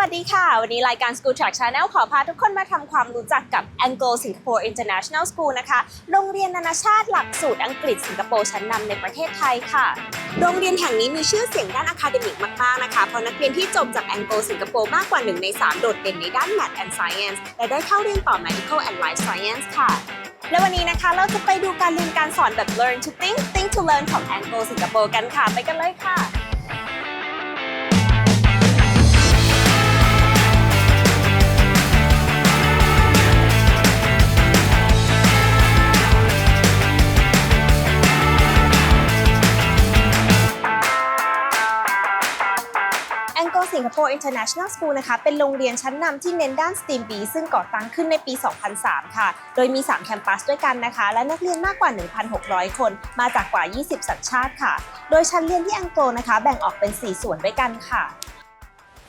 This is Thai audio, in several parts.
วัสดีค่ะ วันนี้รายการ School Track Channel ขอพาทุกคนมาทำความรู้จักกับ Anglo Singapore International School นะคะ โรงเรียนนานาชาติหลักสูตรอังกฤษสิงคโปร์ชั้นนำในประเทศไทยค่ะ โรงเรียนแห่งนี้มีชื่อเสียงด้านอะคาเดมิกมาก ๆ นะคะ เพราะนักเรียนที่จบจาก Anglo Singapore มากกว่า 1 ใน 3 โดดเด่นในด้าน Math and Science และได้เข้าเรียนต่อ Medical and Life Science ค่ะและวันนี้นะคะเราจะไปดูการเรียนการสอนแบบ Learn to Think Think to Learn ของ Anglo Singapore กันค่ะ ไปกันเลยค่ะ Anglo Singapore International School นะคะ เป็นโรงเรียนชั้นนำที่เน้นด้าน STEAM B ซึ่งก่อตั้งขึ้นในปี 2003 ค่ะ โดยมี 3 แคมปัสด้วยกันนะคะ และนักเรียนมากกว่า 1,600 คน มาจากกว่า 20 สัญชาติค่ะ โดยชั้นเรียนที่อังโกลนะคะ แบ่งออกเป็น 4 ส่วนด้วยกันค่ะ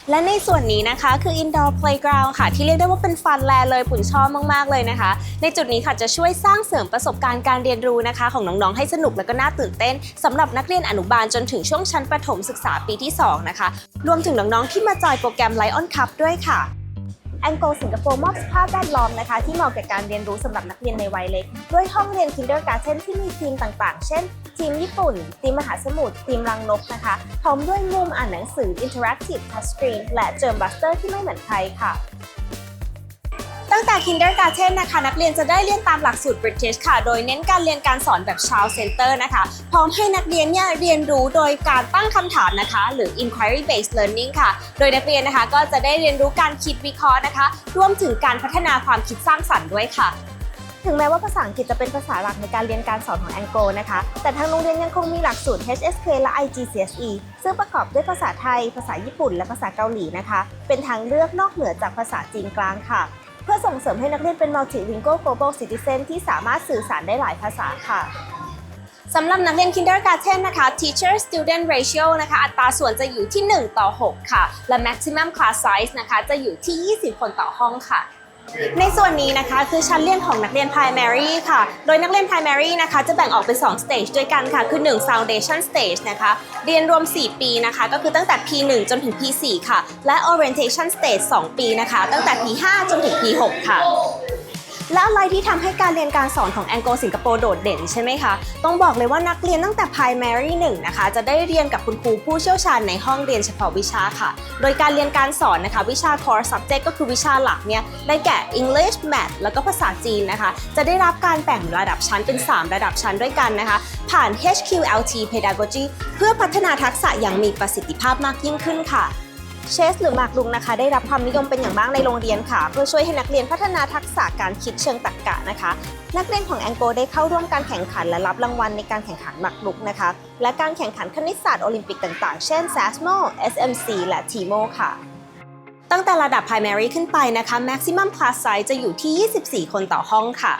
และในส่วนนี้นะคะคือ indoor playground ค่ะ ที่เรียกได้ว่าเป็นฟันแลนเลยปุ่นชอบมาก ๆ เลยนะคะ ในจุดนี้ค่ะจะช่วยสร้างเสริมประสบการณ์การเรียนรู้นะคะ ของน้อง ๆ ให้สนุกและก็น่าตื่นเต้นสำหรับนักเรียนอนุบาลจนถึงช่วงชั้นประถมศึกษาปีที่ 2 นะคะ รวมถึงน้อง ๆ ที่มาจอยโปรแกรม Lion Cup ด้วยค่ะ แองโกสิงคโปร์มอบสภาพแวดล้อมนะคะ ที่เหมาะกับการเรียนรู้สำหรับนักเรียนในวัยเล็ก ด้วยห้องเรียน Kindergarten ที่มีทีมต่างๆ เช่น ทีมญี่ปุ่น ทีมมหาสมุทรทีมรังนกนะคะ พร้อมด้วยมุมอ่านหนังสือ Interactive Touchscreen และเจิมบัสเตอร์ที่ไม่เหมือนใครค่ะ ตั้งแต่ Kindergarten นะคะ นักเรียนจะได้เรียนตามหลักสูตร British ค่ะ โดยเน้นการเรียนการสอนแบบ Child Center นะคะ พร้อมให้นักเรียนเนี่ยเรียนรู้โดยการตั้งคำถามนะคะ หรือ Inquiry Based Learning ค่ะ โดยนักเรียนนะคะก็จะได้เรียนรู้การคิดวิเคราะห์นะคะ รวมถึงการพัฒนาความคิดสร้างสรรค์ด้วยค่ะถึงแม้ว่าภาษาอังกฤษจะเป็นภาษาหลักในการเรียนการสอนของ Anglo นะคะ แต่ทางโรงเรียนยังคงมีหลักสูตร HSK และ IGCSE ซึ่งประกอบด้วยภาษาไทย ภาษาญี่ปุ่น และภาษาเกาหลีนะคะ เป็นทางเลือกนอกเหนือจากภาษาจีนกลางค่ะ เพื่อส่งเสริมให้นักเรียนเป็น multilingual global citizen ที่สามารถสื่อสารได้หลายภาษาค่ะสำหรับนักเรียน Kindergarten นะคะ Teacher Student Ratio นะคะ อัตราส่วนจะอยู่ที่ 1 ต่อ 6 ค่ะ และ Maximum Class Size นะคะ จะอยู่ที่ 20 คนต่อห้องค่ะ ในส่วนนี้นะคะคือชั้นเรียนของนักเรียน primary ค่ะ โดยนักเรียน primary นะคะจะแบ่งออกเป็น 2 stage ด้วยกันค่ะ คือ 1 foundation stage นะคะ เรียนรวม 4 ปีนะคะ ก็คือตั้งแต่ P1 จนถึง P4 ค่ะ และ orientation stage 2 ปีนะคะ ตั้งแต่ P5 จนถึง P6 ค่ะ และอะไรที่ทำให้การเรียนการสอนของ Anglo สิงคโปร์โดดเด่นใช่ไหมคะ ต้องบอกเลยว่านักเรียนตั้งแต่ primary 1นะคะ จะได้เรียนกับคุณครูผู้เชี่ยวชาญในห้องเรียนเฉพาะวิชาค่ะ โดยการเรียนการสอนนะคะ วิชา core subject ก็คือวิชาหลักเนี่ย ได้แก่ English Math แล้วก็ภาษาจีนนะคะ จะได้รับการแบ่งระดับชั้นเป็น 3 ระดับชั้นด้วยกันนะคะ ผ่าน HQLT Pedagogy เพื่อพัฒนาทักษะอย่างมีประสิทธิภาพมากยิ่งขึ้นค่ะ เชสหรือหมากลุงนะคะ ได้รับความนิยมเป็นอย่างมากในโรงเรียนค่ะ เพื่อช่วยให้นักเรียนพัฒนาทักษะการคิดเชิงตรรกะนะคะ นักเรียนของแองโกได้เข้าร่วมการแข่งขันและรับรางวัลในการแข่งขันหมากลุกนะคะ และการแข่งขันคณิตศาสตร์โอลิมปิกต่างๆ เช่น SASMO SMC และ TIMO ค่ะตั้งแต่ระดับ primary ขึ้นไปนะคะ maximum class size จะอยู่ที่ 24 คนต่อห้องค่ะ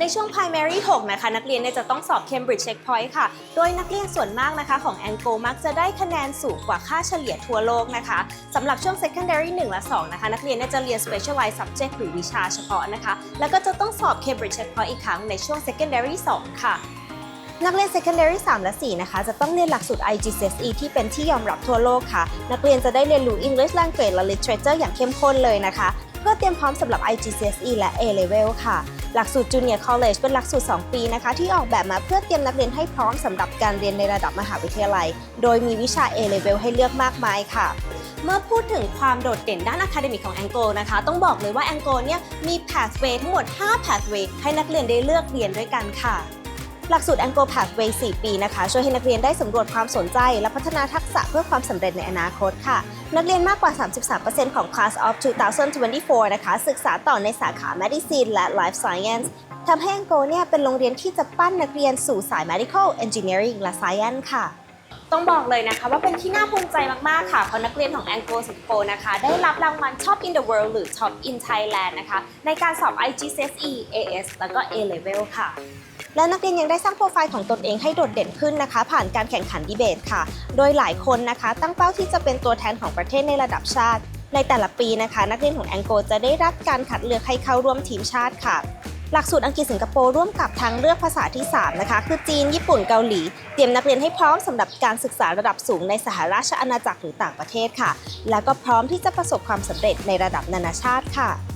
ในช่วง primary 6 นะคะ นักเรียนเนี่ยจะต้องสอบ Cambridge Checkpoint ค่ะ โดยนักเรียนส่วนมากนะคะของ Anglo มักจะได้คะแนนสูงกว่าค่าเฉลี่ยทั่วโลกนะคะสำหรับช่วง secondary 1 และ 2 นะคะ นักเรียนเนี่ยจะเรียน specialized subject หรือวิชาเฉพาะนะคะ แล้วก็จะต้องสอบ Cambridge Checkpoint อีกครั้งในช่วง secondary 2 ค่ะนักเรียน secondary 3 และ 4 นะคะ จะต้องเรียนหลักสูตร IGCSE ที่เป็นที่ยอมรับทั่วโลกค่ะ นักเรียนจะได้เรียนรู้ English language และ literature อย่างเข้มข้นเลยนะคะ เพื่อเตรียมพร้อมสำหรับ IGCSE และ A level ค่ะ หลักสูตร Junior College เป็นหลักสูตร 2 ปีนะคะ ที่ออกแบบมาเพื่อเตรียมนักเรียนให้พร้อมสำหรับการเรียนในระดับมหาวิทยาลัย โดยมีวิชา A level ให้เลือกมากมายค่ะเมื่อพูดถึงความโดดเด่นด้านอะคาเดมิกของ Anglo นะคะ ต้องบอกเลยว่า Anglo เนี่ยมี pathway ทั้งหมด 5 pathway ให้นักเรียนได้เลือกเรียนด้วยกันค่ะ หลักสูตร Anglo Pathway 4 ปีนะคะ ช่วยให้นักเรียนได้สำรวจความสนใจ และพัฒนาทักษะเพื่อความสำเร็จในอนาคตค่ะ นักเรียนมากกว่า 33%ของ Class of 2024 นะคะ ศึกษาต่อในสาขา Medicine และ Life Science ทำให้ Anglo เนี่ยเป็นโรงเรียนที่จะปั้นนักเรียนสู่สาย Medical Engineering และ Science ค่ะ ต้องบอกเลยนะคะว่าเป็นที่น่าภูมิใจมาก ๆ ค่ะ เพราะนักเรียนของ Anglo สิงคโปร์นะคะ ได้รับรางวัล Top in the World หรือ Top in Thailand นะคะ ในการสอบ IGCSE AS แล้วก็ A Level ค่ะ และนักเรียนยังได้สร้างโปรไฟล์ของตนเองให้โดดเด่นขึ้นนะคะ ผ่านการแข่งขันดีเบตค่ะ โดยหลายคนนะคะ ตั้งเป้าที่จะเป็นตัวแทนของประเทศในระดับชาติ ในแต่ละปีนะคะ นักเรียนของแองโกจะได้รับการคัดเลือกให้เข้าร่วมทีมชาติค่ะ หลักสูตรอังกฤษสิงคโปร์ร่วมกับทางเลือกภาษาที่ 3 นะคะ คือจีนญี่ปุ่นเกาหลี เตรียมนักเรียนให้พร้อมสำหรับการศึกษาระดับสูงในสหราชอาณาจักรหรือต่างประเทศค่ะ แล้วก็พร้อมที่จะประสบความสำเร็จในระดับนานาชาติค่ะ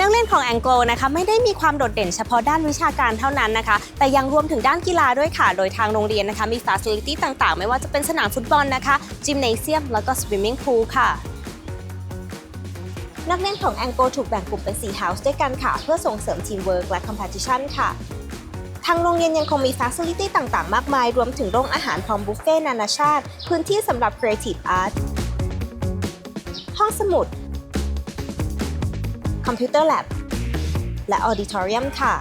นักเรียนของแองโกลนะคะไม่ได้มีความโดดเด่นเฉพาะด้านวิชาการเท่านั้นนะคะ แต่ยังรวมถึงด้านกีฬาด้วยค่ะ โดยทางโรงเรียนนะคะมีฟ a ซิลิตี้ต่างๆ ไม่ว่าจะเป็นสนามฟุตบอลนะคะจิมเนเซียมแล้วก็สวิมมิ่งพูลค่ะนักเรียนของแองโกถูกแบ่งกลุ่มเป็น4 House ด้วยกันค่ะ เพื่อส่งเสริมทีมเวิร์กและ Competition ค่ะ ทางโรงเรียนยังคงมีฟ a ซิลิตี้ต่างๆ มากมาย รวมถึงโรงอาหารพร้อมบุฟเฟ่นานาชาติ พื้นที่สำหรับ Creative Art ห้องสมุด คอมพิวเตอร์แลบและออดิทอเรียมค่ะ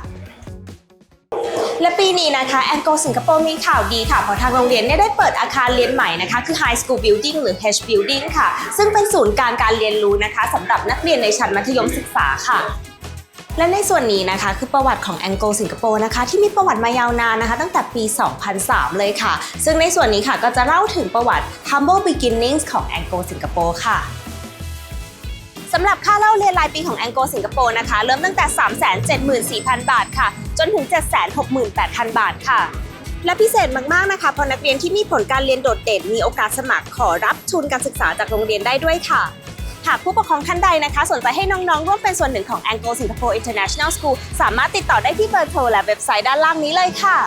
และปีนี้นะคะแองโกสิงคโปร์มีข่าวดีค่ะเพราะทางโรงเรียนเนี่ยได้เปิดอาคารเรียนใหม่นะคะ คือ High School Building หรือ H Building ค่ะ ซึ่งเป็นศูนย์กลางการเรียนรู้นะคะสำหรับนักเรียนในชั้นมัธยมศึกษาค่ะและในส่วนนี้นะคะคือประวัติของแองโกลสิงคโปร์นะคะที่มีประวัติมายาวนานนะคะ ตั้งแต่ปี 2003 เลยค่ะ ซึ่งในส่วนนี้ค่ะก็จะเล่าถึงประวัติ Humble Beginnings ของแองโกลสิงคโปร์ค่ะ สำหรับค่าเล่าเรียนรายปีของแองโกสิงคโปร์นะคะ เริ่มตั้งแต่ 374,000 บาทค่ะ จนถึง 768,000 บาทค่ะ และพิเศษมากๆนะคะเพราะนักเรียนที่มีผลการเรียนโดดเด่นมีโอกาสสมัครขอรับทุนการศึกษาจากโรงเรียนได้ด้วยค่ะหากผู้ปกครองท่านใดนะคะ สนใจให้น้องๆ ร่วมเป็นส่วนหนึ่งของ Anglo Singapore International School สามารถติดต่อได้ที่เบอร์โทรและเว็บไซต์ด้านล่างนี้เลยค่ะ